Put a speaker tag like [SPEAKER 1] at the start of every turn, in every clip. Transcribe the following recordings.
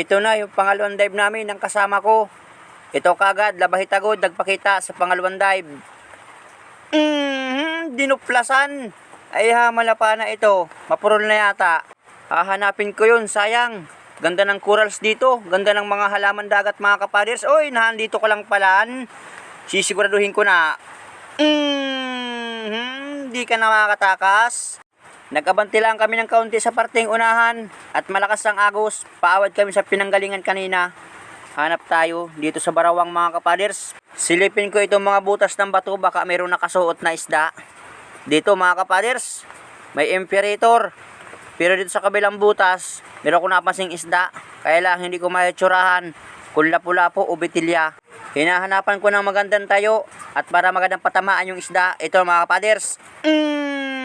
[SPEAKER 1] Ito na yung pangalawang dive namin ng kasama ko. Ito kagad, labahitagod, nagpakita sa pangalawang dive. Mm, dinuplasan. Ay hamala pa na ito. Mapurol na yata. Hahanapin ko yun, sayang. Ganda ng corals dito. Ganda ng mga halaman dagat mga kapaders. Oy, nahandito ko lang palaan. Sisiguraduhin ko na. Mm, di ka na makakatakas. Nagkabanti lang kami ng kaunti sa parteng unahan at malakas ang agos. Paawad kami sa pinanggalingan kanina. Hanap tayo dito sa barawang mga kapaders. Silipin ko itong mga butas ng bato baka mayroong nakasuot na isda. Dito mga kapaders, may imperator. Pero dito sa kabilang butas, meron ko napansing isda. Kaya lang hindi ko maitsurahan kung lapu-lapo o bitilya. Hinahanapan ko ng magandang tayo at para magandang patamaan yung isda. Ito mga kapaders. Mm,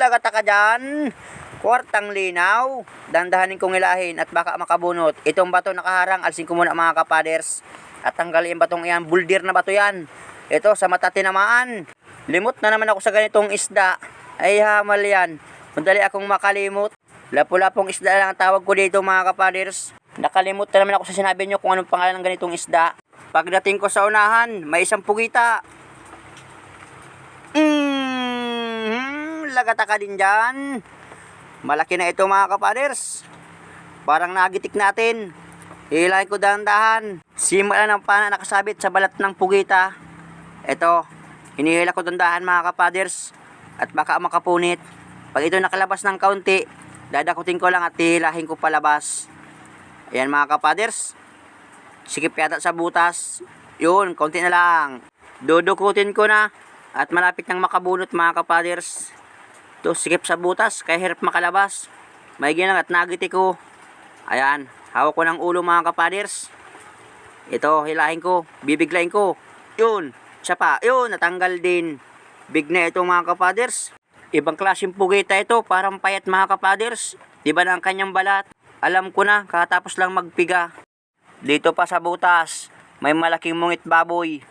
[SPEAKER 1] lagata ka dyan. Kwartang linaw. Dandahanin kong ilahin at baka makabunot. Itong bato nakaharang, alsin ko muna mga kapaders. At tanggalin batong yan. Buldir na bato yan. Ito sa mata tinamaan. Limot na naman ako sa ganitong isda. Ay hamal yan. Madali akong makalimot. Lapu-lapong isda lang ang tawag ko dito mga kapaders. Nakalimot na naman ako sa sinabi nyo kung anong pangalan ng ganitong isda. Pagdating ko sa unahan, may isang pugita. Mm, lagata ka din dyan. Malaki na ito mga kapaders. Parang nagitik natin. Hilahin ko dahan-dahan. Simula ng pana nakasabit sa balat ng pugita. Ito, hinihila ko dahan mga kapaders. At baka makapunit. Pag ito nakalabas ng kaunti, dadakutin ko lang at hihilahin ko palabas. Ayan mga kapaders. Sikip yata sa butas. Yun, konti na lang. Dudukutin ko na. At malapit nang makabunot mga kapaders. To sikip sa butas, kaya hirap makalabas. May ginang at nagiti ko. Ayan, hawak ko ng ulo mga kapaders. Ito, hilahin ko, bibiglayin ko. Yun, siya pa, yun, natanggal din. Big na ito mga kapaders. Ibang klaseng pugita ito, parang payat mga kapaders. Diba na ang kanyang balat? Alam ko na, katapos lang magpiga. Dito pa sa butas, may malaking mungit baboy.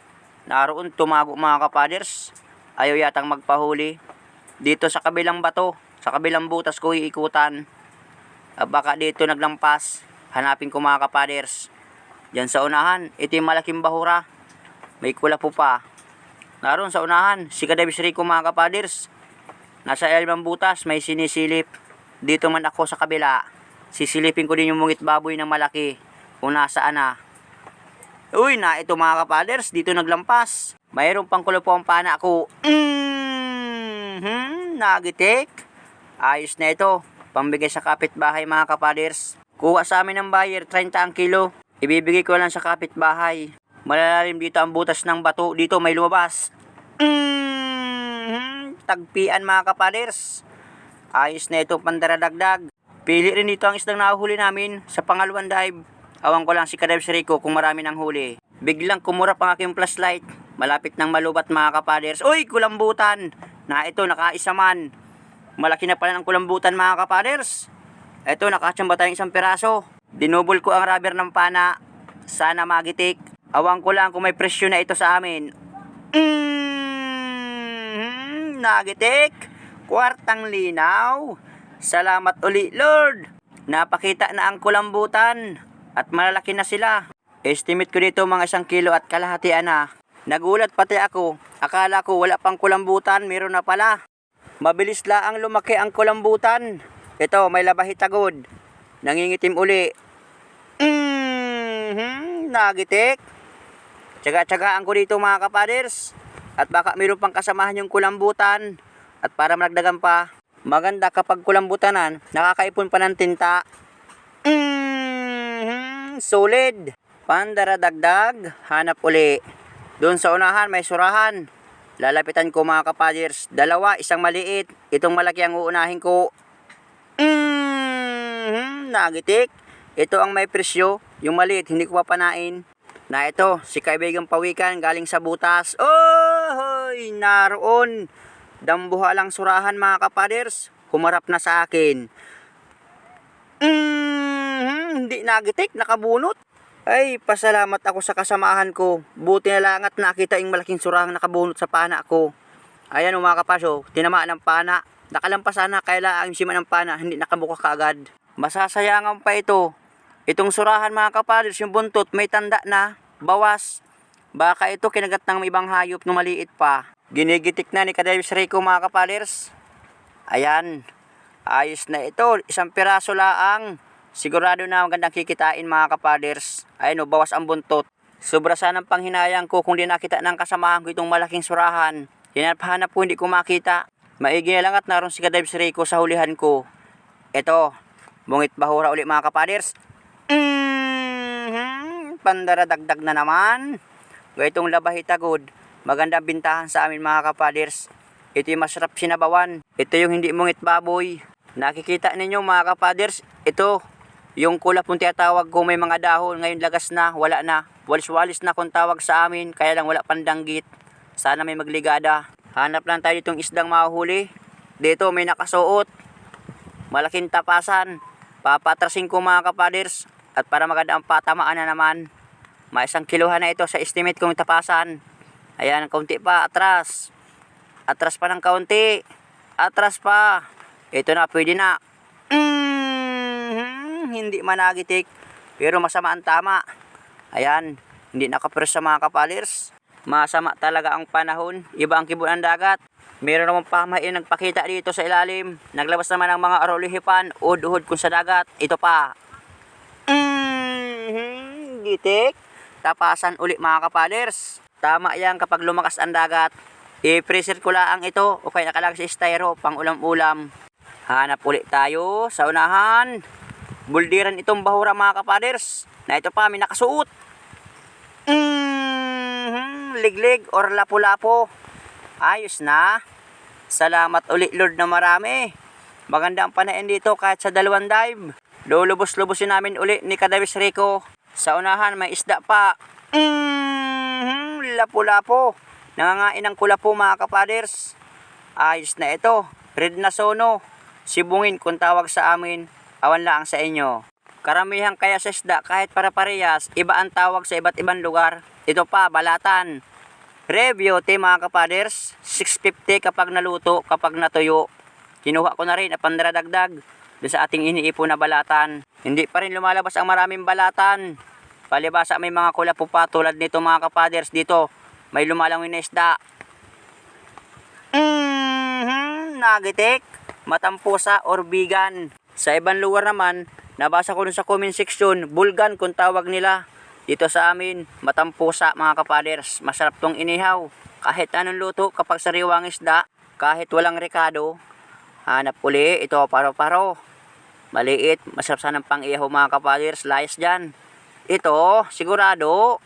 [SPEAKER 1] Naroon tumago mga kapaders. Ayaw yatang magpahuli. Dito sa kabilang bato, sa kabilang butas ko iikutan. Baka dito naglampas. Hanapin ko mga kapaders. Diyan sa unahan, ito yung malaking bahura. May kula po pa. Naroon sa unahan, si Kadabis Rico mga kapaders. Nasa elmang butas, may sinisilip. Dito man ako sa kabila. Sisilipin ko din yung mungit baboy na malaki. Kung nasaan na. Uy, na ito mga kapaders, dito naglampas. Mayroon pang kulo po ang pana ako. Mm-hmm, nagitik. Ayos na ito. Pambigay sa kapitbahay mga kapaders. Kuha sa amin ng buyer, 30 ang kilo. Ibibigay ko lang sa kapitbahay. Malalalim dito ang butas ng bato. Dito may lumabas. Mm-hmm, tagpian mga kapaders. Ayos na ito pandaradagdag. Pili rin dito ang isdang nahuhuli namin sa pangalawang dive. Awan ko lang si Kadive si Rico kung marami ng huli. Biglang kumurap ang aking flashlight. Malapit ng malubat mga kapaders. Uy, kulambutan! Na ito, nakaisa man. Malaki na pala ng kulambutan mga kapaders. Ito, nakachamba tayong isang piraso. Dinubol ko ang rubber ng pana. Sana magitik. Awan ko lang kung may presyo na ito sa amin. Mm, nagitik. Kwartang linaw. Salamat uli, Lord. Napakita na ang kulambutan. At malalaki na sila. Estimate ko dito mga isang kilo at kalahatian na. Nagulat pati ako. Akala ko wala pang kulambutan, meron na pala. Mabilis laang lumaki ang kulambutan. Ito, may labahitagod. Nangingitim uli. Mm-hmm, nagitik. Tsaga-tsagaan ko dito mga kapaders. At baka meron pang kasamahan yung kulambutan. At para malagdagan pa, maganda kapag kulambutanan, nakakaipon pa ng tinta. Mm-hmm, solid. Pandaradagdag, hanap uli. Doon sa unahan may surahan. Lalapitan ko mga kapaders. Dalawa, isang maliit. Itong malaki ang uunahin ko. Mm-hmm, nagitik. Ito ang may presyo. Yung maliit, hindi ko papanain. Na ito, si kaibigang pawikan galing sa butas. Oy, naroon. Dambuha lang surahan mga kapaders. Humarap na sa akin. Mm, hindi nagitik, nakabunot. Ay, pasalamat ako sa kasamahan ko. Buti na lang at nakita yung malaking surahang nakabunot sa pana ko. Ayan o mga kapaso, tinamaan ng pana. Nakalampas sana kaya ang sima ng pana, hindi nakabuka kaagad. Masasayangan pa ito. Itong surahan mga kapaders, yung buntot may tanda na, bawas. Baka ito kinagat ng ibang hayop na maliit pa. Ginigitik na ni Kadayos Rico mga kapaders. Ayan. Ayos na ito. Isang piraso laang. Sigurado na magandang kikitain mga kapaders. Ayun o, bawas ang buntot. Sobra sanang panghinayang ko kung di nakita ng kasamahan ko itong malaking surahan. Hinap-hanap ko hindi ko makita. Maigi na lang at naroon si Kadayos Rico sa hulihan ko. Ito, bungit bahura uli mga kapaders. Mm-hmm. Pandara dagdag na naman. Itong labahitagod. Magandang bintahan sa amin mga kapaders. Ito yung masarap sinabawan. Ito yung hindi mungit baboy. Nakikita ninyo mga kapaders, ito yung kulap kung tinatawag ko may mga dahon. Ngayon lagas na, wala na. Walis-walis na kung tawag sa amin, kaya lang wala pandanggit. Sana may magligada. Hanap lang tayo ditong isdang mahuli. Dito may nakasuot. Malaking tapasan. Papatrasin ko mga kapaders. At para maganda ang patamaan na naman. May isang kiluhan na ito sa estimate kong tapasan. Ayan, kaunti pa, atras. Atras pa ng kaunti. Atras pa. Ito na, pwede na. Hindi managitik. Pero masama ang tama. Ayan, hindi nakapres sa mga kapalers. Masama talaga ang panahon. Iba ang kibon ng dagat. Meron naman pamain nagpakita dito sa ilalim. Naglabas naman ang mga arolihipan, uhod-uhod kung sa dagat. Ito pa. Mm, gitik. Tapasan uli mga kapalers. Tama yan kapag lumakas ang dagat. I-freezer ko lang ito o kaya nakalagay sa styro pang ulam-ulam. Hanap ulit tayo sa unahan. Buldiran itong bahura mga kapaders. Na ito pa, may nakasuot. Mm, liglig or lapu-lapo. Ayos na. Salamat ulit Lord na marami. Maganda ang panain dito kahit sa dalawang dive. Lulubos-lubosin namin uli ni Kadawis Rico. Sa unahan may isda pa. Mm, lapu-lapo. Nangangain ng kulapo mga kapaders. Ayos na ito. Red na sono. Sibungin kung tawag sa amin. Awan lang sa inyo. Karamihan kaya sa isda kahit para parehas, iba ang tawag sa iba't ibang lugar. Ito pa, balatan. Review, te mga kapaders. 650 kapag naluto, kapag natuyo. Kinuha ko na rin at pandaradagdag sa ating iniipon na balatan. Hindi pa rin lumalabas ang maraming balatan. Palibasa may mga kulapo pa tulad nito mga kapaders dito. May lumalangin na isda. Mm-hmm, nagitik, matampusa or bigan. Sa ibang lugar naman, nabasa ko sa comment section, bulgan kung tawag nila. Dito sa amin, matampusa mga kapaders. Masarap tong inihaw. Kahit anong luto kapag sariwang isda, kahit walang rekado, hanap uli, ito paro-paro. Maliit, masarap sanang pang ihaw mga kapaders, layas dyan. Ito, sigurado,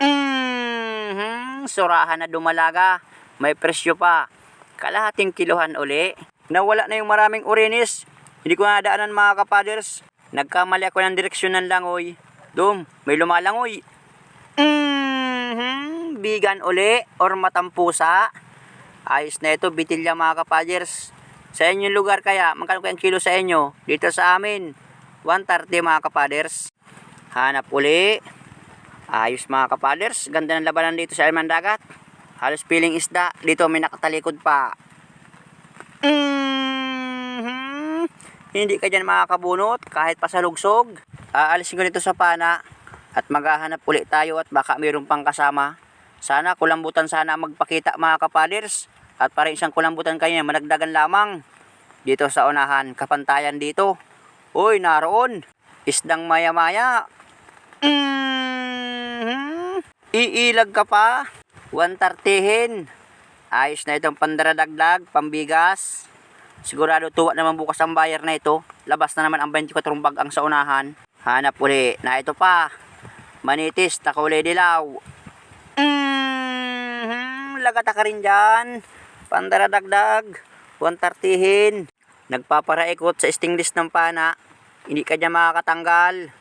[SPEAKER 1] mm surahan na dumalaga. May presyo pa. Kalahating kilohan uli. Nawala na yung maraming urinis. Hindi ko nadaanan mga kapaders. Nagkamali ako ng direksyon ng langoy. Dum, may lumalangoy. Mm-hmm, bigan uli or matampusa. Ayos na ito, bitilya mga kapaders. Sa inyong lugar kaya, magkano kaya ang kilo sa inyo? Dito sa amin, 130 mga kapaders. Hanap uli. Ayos mga kapaders. Ganda ng labanan dito sa Alman Dagat. Halos piling isda. Dito may nakatalikod pa. Mhm. Hindi ka dyan makakabunot kahit pa sa lugsog. Aalisin ko nito sa pana at maghahanap ulit tayo at baka mayroon pang kasama. Sana kulambutan sana magpakita mga kapaders. At para isang kulambutan kayo managdagan lamang. Dito sa unahan, kapantayan dito. Uy, naroon. Isdang maya-maya. Mhm. Iilag ka pa. 130 Ayos na itong pandaradagdag, pambigas. Sigurado tuwa naman bukas ang buyer na ito. Labas na naman ang 24 bag ang sa unahan. Hanap uli na ito pa. Manitis, takulay dilaw. Mm-hmm, lagata ka rin dyan. Pandaradagdag, 130 Nagpaparaikot sa stingless ng pana. Hindi ka dyan makakatanggal.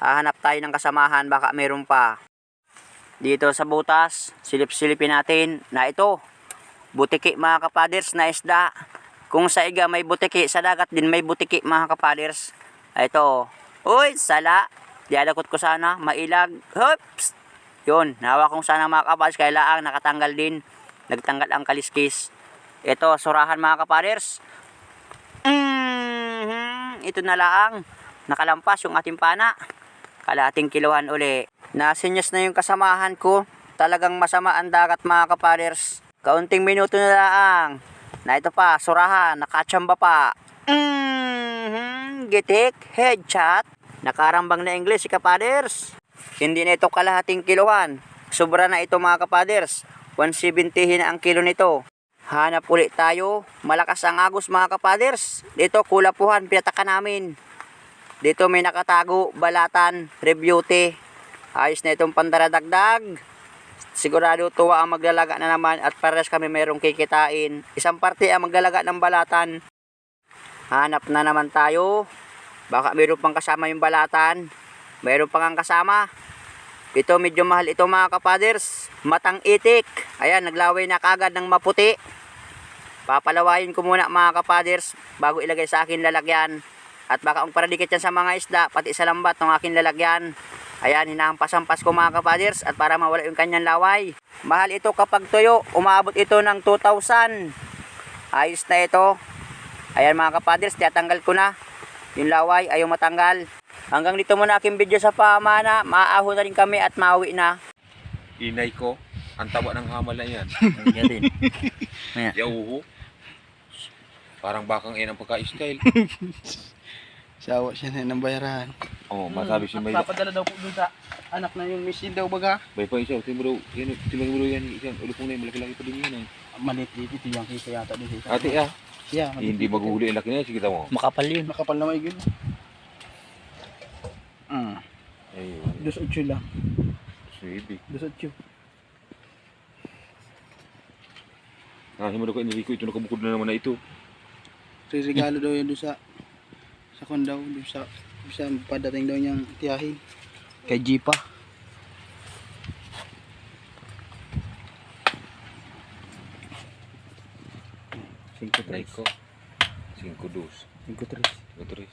[SPEAKER 1] Hahanap tayo ng kasamahan, baka meron pa. Dito sa butas, silip-silipin natin na ito. Butiki mga kapaders na isda. Kung sa iga may butiki, sa dagat din may butiki mga kapaders. Ito. Uy, sala. Dialakot ko sana, mailag. Hops! Yun, nahawa kong sana mga kapaders, kaya laang nakatanggal din. Nagtanggal ang kaliskis. Ito, surahan mga kapaders. Mhm, ito na laang. Nakalampas yung ating pana. Kalating kiluhan uli. Nasinyas na yung kasamahan ko. Talagang masama ang dagat mga kapaders. Kaunting minuto na lang. Na ito pa, surahan, nakachamba pa. Mm-hmm, gitik, headshot. Nakarambang na English si kapaders. Hindi na ito kalahating kiluhan. Sobra na ito mga kapaders. 170 na ang kilo nito. Hanap ulit tayo. Malakas ang agos mga kapaders. Dito kulapuhan, pinataka namin. Dito may nakatago, balatan, reviewte. Ayos na itong pandaradagdag. Sigurado tuwa ang maglalaga na naman at pares kami mayroong kikitain. Isang parte ang maglalaga ng balatan. Hanap na naman tayo. Baka mayroon pang kasama yung balatan. Mayroon pang ang kasama. Ito medyo mahal ito mga kapaders. Matang itik. Ayan, naglaway na kagad ng maputi. Papalawayin ko muna mga kapaders bago ilagay sa akin lalagyan. At baka ang paradikit yan sa mga isda, pati sa lambat ng aking lalagyan. Ayan, hinahampas-hampas ko mga kapaders at para mawala yung kanyang laway. Mahal ito kapag tuyo, umabot ito ng 2,000. Ayos na ito. Ayan mga kapaders, tiyatanggal ko na. Yung laway, ayaw matanggal. Hanggang dito muna aking video sa pamana. Maaahon na rin kami at mauwi na.
[SPEAKER 2] Inay ko, ang taba ng hamal na yan.
[SPEAKER 1] Yan din.
[SPEAKER 2] Yauho. Parang bakang yan ang pagka-style.
[SPEAKER 3] Sawa siya na ng bayaran.
[SPEAKER 2] Oo, oh, masabi si May.
[SPEAKER 3] Papadala daw po dun sa anak na yung machine daw baga.
[SPEAKER 2] Bay pa isa, timuro, yan, timuro yan, isang ulo pong na yan, malaki-laki pa din yun. eh.
[SPEAKER 3] Malit dito, ito yung kisa yata din.
[SPEAKER 2] Ate ah,
[SPEAKER 3] Yeah,
[SPEAKER 2] hindi maguhuli ang laki na yan, sige tamo.
[SPEAKER 1] Makapal yun.
[SPEAKER 3] Nakapal na may gano'n. Mm.
[SPEAKER 2] Ayun,
[SPEAKER 3] Dos ocho lang.
[SPEAKER 2] sweetie.
[SPEAKER 3] Dos ocho.
[SPEAKER 2] Ah, himo ko ko ito nakabukod na naman na ito.
[SPEAKER 3] Regalo daw yan doon sa sa kon daw, doon sa sa padating daw niyang tiyahin. Kay Jeepa.
[SPEAKER 2] Cinco tres. Cinco dos.
[SPEAKER 3] Cinco tres.
[SPEAKER 2] Cinco tres.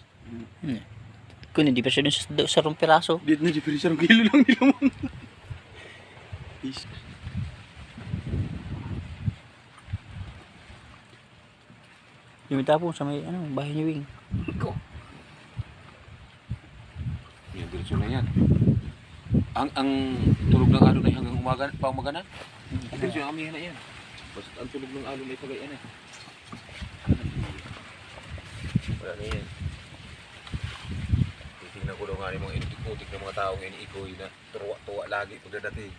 [SPEAKER 1] Kung hindi pa siya dun sa, sa rong piraso.
[SPEAKER 3] Dito na di pero kilo lang nila mo.
[SPEAKER 1] Yung tapong sa may ano, bahay ni Wing.
[SPEAKER 2] Yan, diretso na yan. Ang ang tulog ng alon ay hanggang umaga, pa umaga na. Diretso yung amihan na yan. Basta ang tulog ng alon ay pagay na. Wala na yan. Titingnan ko daw nga yung mga inutik-utik ng mga taong iniikoy na tuwa-tuwa lagi pagdadating.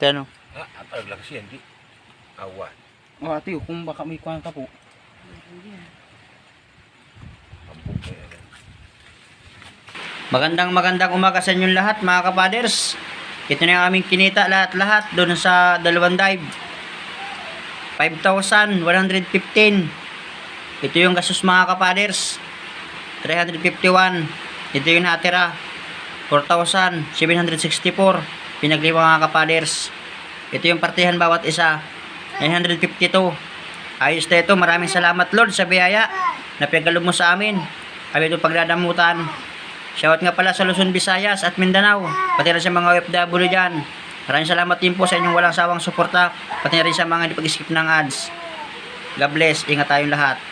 [SPEAKER 1] Tano?
[SPEAKER 2] Ah, at ano lang siya, hindi. Awan.
[SPEAKER 3] Oh, ate, kung baka may kuhan ka po.
[SPEAKER 2] Kampong na yan.
[SPEAKER 1] Magandang magandang umaga sa inyong lahat mga kapaders. Ito na yung aming kinita lahat-lahat doon sa dalawang dive. 5,115. Ito yung gastos mga kapaders. 351. Ito yung natira. 4,764. Pinagliwa mga kapaders. Ito yung partihan bawat isa. 952. Ayos na ito. Maraming salamat Lord sa biyaya na pinagalob mo sa amin. Kami ito pagdadamutan. Shoutout nga pala sa Luzon, Visayas at Mindanao. Pati rin sa mga OFW dyan. Maraming salamat din po sa inyong walang sawang suporta. Pati rin sa mga hindi pag-skip ng ads. God bless. Ingat tayong lahat.